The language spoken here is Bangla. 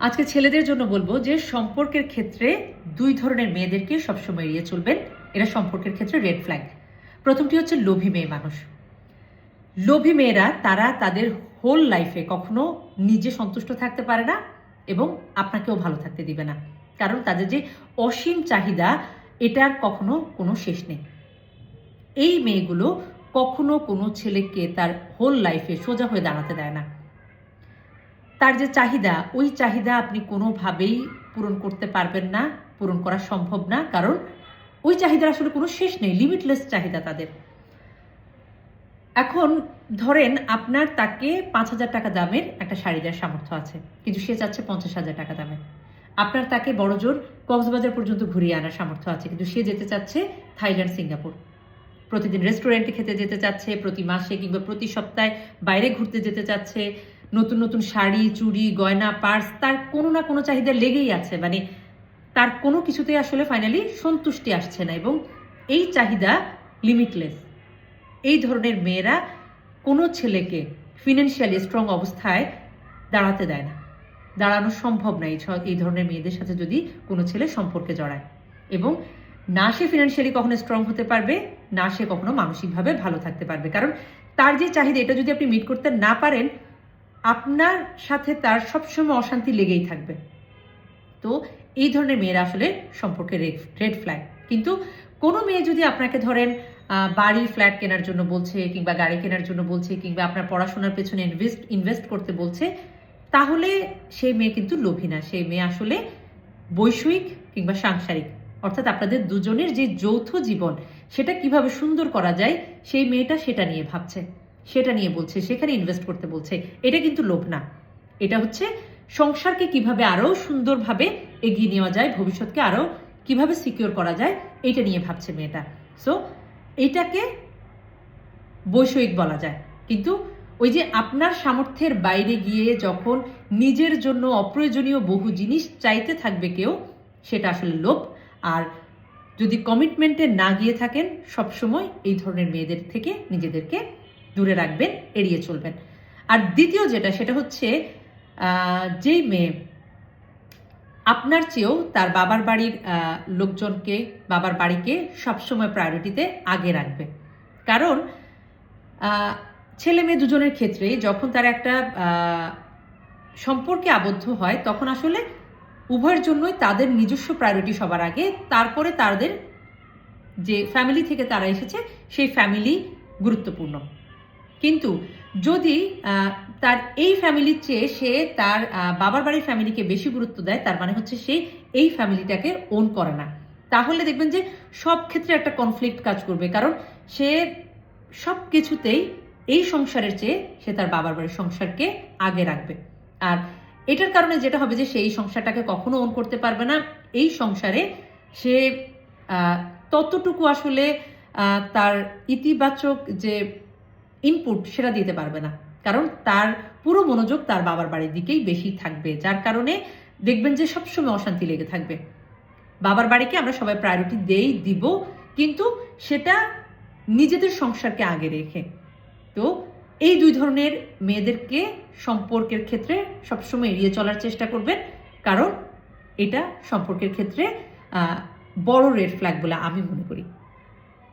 আজকে ছেলেদের জন্য বলব যে সম্পর্কের ক্ষেত্রে দুই ধরনের মেয়েদেরকে সবসময় এড়িয়ে চলবেন। এরা সম্পর্কের ক্ষেত্রে রেড ফ্ল্যাগ প্রথমটি হচ্ছে লোভী মেয়ে মানুষ। লোভী মেয়েরা, তারা তাদের হোল লাইফে কখনো নিজে সন্তুষ্ট থাকতে পারে না এবং আপনাকেও ভালো থাকতে দিবে না। কারণ তাদের যে অসীম চাহিদা, এটার কখনো কোনো শেষ নেই। এই মেয়েগুলো কখনো কোনো ছেলেকে তার হোল লাইফে সোজা হয়ে দাঁড়াতে দেয় না। তার যে চাহিদা, ওই চাহিদা আপনি কোনোভাবেই পূরণ করতে পারবেন না, পূরণ করা সম্ভব না, কারণ ওই চাহিদার আসলে কোনো শেষ নেই লিমিটলেস চাহিদা তাদের। এখন ধরেন আপনার তাকে পাঁচ হাজার টাকা দামের একটা শাড়ি দেওয়ার সামর্থ্য আছে, কিন্তু সে চাচ্ছে পঞ্চাশ হাজার টাকা দামে আপনার তাকে বড়জোর কক্সবাজার পর্যন্ত ঘুরিয়ে আনার সামর্থ্য আছে, কিন্তু সে যেতে চাচ্ছে থাইল্যান্ড, সিঙ্গাপুর। প্রতিদিন রেস্টুরেন্টে খেতে যেতে চাচ্ছে, প্রতি মাসে কিংবা প্রতি সপ্তাহে বাইরে ঘুরতে যেতে চাচ্ছে নতুন নতুন শাড়ি, চুড়ি, গয়না, পার্স, তার কোনো না কোনো চাহিদা লেগেই আছে। মানে তার কোনো কিছুতে আসলে ফাইনালি সন্তুষ্টি আসছে না এবং এই চাহিদা লিমিটলেস এই ধরনের মেয়েরা কোনো ছেলেকে ফিনান্সিয়ালি স্ট্রং অবস্থায় দাঁড়াতে দেয় না। দাঁড়ানো সম্ভব না এই এই ধরনের মেয়েদের সাথে যদি কোনো ছেলে সম্পর্কে জড়ায়। এবং না সে ফিনান্সিয়ালি কখনো স্ট্রং হতে পারবে, না সে কখনো মানসিকভাবে ভালো থাকতে পারবে। কারণ তার যে চাহিদা, এটা যদি আপনি মিট করতে না পারেন আপনার সাথে তার সবসময় অশান্তি লেগেই থাকবে। তো এই ধরনের মেয়েরা আসলে সম্পর্কে রেড ফ্ল্যাগ কিন্তু কোনো মেয়ে যদি আপনাকে ধরেন বাড়ি ফ্ল্যাট কেনার জন্য বলছে কিংবা গাড়ি কেনার জন্য বলছে কিংবা আপনার পড়াশোনার পেছনে ইনভেস্ট ইনভেস্ট করতে বলছে, তাহলে সেই মেয়ে কিন্তু লোভী না। সেই মেয়ে আসলে বৈষয়িক কিংবা সাংসারিক। অর্থাৎ আপনাদের দুজনের যে যৌথ জীবন, সেটা কীভাবে সুন্দর করা যায়, সেই মেয়েটা সেটা নিয়ে ভাবছে। সেটা নিয়ে বলছে, সেখানে ইনভেস্ট করতে বলছে। এটা কিন্তু লোভ না। এটা হচ্ছে সংসারকে কীভাবে আরও সুন্দরভাবে এগিয়ে নেওয়া যায়, ভবিষ্যৎকে আরও কীভাবে সিকিওর করা যায়, এটা নিয়ে ভাবছে মেয়েটা। সো এইটাকে বৈষয়িক বলা যায়। কিন্তু ওই যে আপনার সামর্থ্যের বাইরে গিয়ে যখন নিজের জন্য অপ্রয়োজনীয় বহু জিনিস চাইতে থাকবে কেউ, সেটা আসলে লোভ। আর যদি কমিটমেন্টে না গিয়ে থাকেন, সবসময় এই ধরনের মেয়েদের থেকে নিজেদেরকে দূরে রাখবেন, এড়িয়ে চলবেন। আর দ্বিতীয় যেটা, সেটা হচ্ছে যেই মেয়ে আপনার চেয়েও তার বাবার বাড়ির লোকজনকে, বাবার বাড়িকে সবসময় প্রায়োরিটিতে আগে রাখবে। কারণ ছেলে মেয়ে দুজনের ক্ষেত্রে যখন তারা একটা সম্পর্কে আবদ্ধ হয়, তখন আসলে উভয়ের জন্যই তাদের নিজস্ব প্রায়োরিটি সবার আগে। তারপরে তাদের যে ফ্যামিলি থেকে তারা এসেছে, সেই ফ্যামিলি গুরুত্বপূর্ণ। কিন্তু যদি তার এই ফ্যামিলির চেয়ে সে তার বাবার বাড়ির ফ্যামিলিকে বেশি গুরুত্ব দেয়, তার মানে হচ্ছে সে এই ফ্যামিলিটাকে ওন করে না। তাহলে দেখবেন যে সব ক্ষেত্রে একটা কনফ্লিক্ট কাজ করবে, কারণ সে সব কিছুতেই এই সংসারের চেয়ে সে তার বাবার বাড়ির সংসারকে আগে রাখবে। আর এটার কারণে যেটা হবে যে সেই সংসারটাকে কখনো ওন করতে পারবে না, এই সংসারে সে ততটুকু আসলে তার ইতিবাচক যে ইনপুট সেটা দিতে পারবে না। কারণ তার পুরো মনোযোগ তার বাবার বাড়ির দিকেই বেশি থাকবে। যার কারণে দেখবেন যে সবসময় অশান্তি লেগে থাকবে। বাবার বাড়িকে আমরা সবাই প্রায়োরিটি দেই, দিব, কিন্তু সেটা নিজেদের সংসারকে আগে রেখে। তো এই দুই ধরনের মেয়েদেরকে সম্পর্কের ক্ষেত্রে সবসময় এড়িয়ে চলার চেষ্টা করবেন। কারণ এটা সম্পর্কের ক্ষেত্রে বড় রেড ফ্ল্যাগ বলে আমি মনে করি।